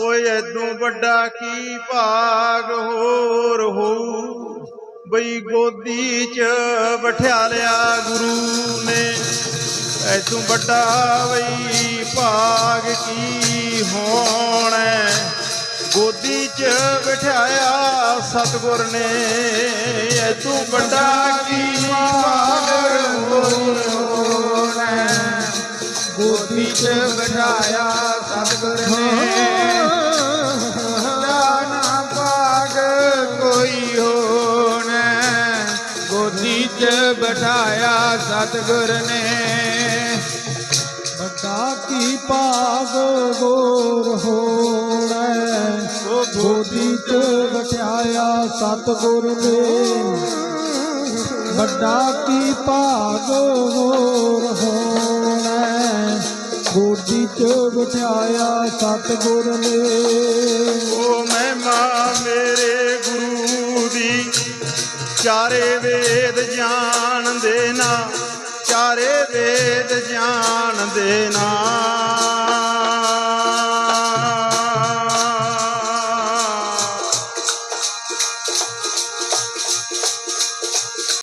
ਓਏ ਐਦੋਂ ਵੱਡਾ ਕੀ ਭਾਗ ਹੋਰ ਹੋਊ? ਬਈ ਗੋਦੀ 'ਚ ਬਿਠਾ ਲਿਆ ਗੁਰੂ ਨੇ। ਐਦੋਂ ਵੱਡਾ ਬਈ ਭਾਗ ਕੀ ਹੋਣਾ? ਗੋਦੀ 'ਚ ਬਿਠਾਇਆ ਸਤਿਗੁਰ ਨੇ। ਐਦੋਂ ਵੱਡਾ ਕੀ ਭਾਗ ਹੋਰ ਹੋਣਾ? ਗੋਦੀ ਚ ਬਿਠਾਇਆ ਸਤਿਗੁਰ ਨੇ। ਗੋਦੀ ਚ ਬਿਠਾਇਆ ਸਤਿਗੁਰ ਨੇ। ਵੱਡਾ ਕੀ ਭਾਗ ਗੋਰ ਹੋਣਾ ਗੋਦੀ ਚ ਬਠਿਆਇਆ ਸਤਿਗੁਰ ਨੇ। ਵੱਡਾ ਕੀ ਭਾਗ ਗੋਰ ਹੋਣਾ ਗੋਦੀ ਚ ਬਠਿਆਇਆ ਸਤਿਗੁਰ ਨੇ। ਚਾਰੇ ਵੇਦ ਜਾਣਦੇ ਨਾ ਚਾਰੇ ਵੇਦ ਜਾਣਦੇ ਨਾ।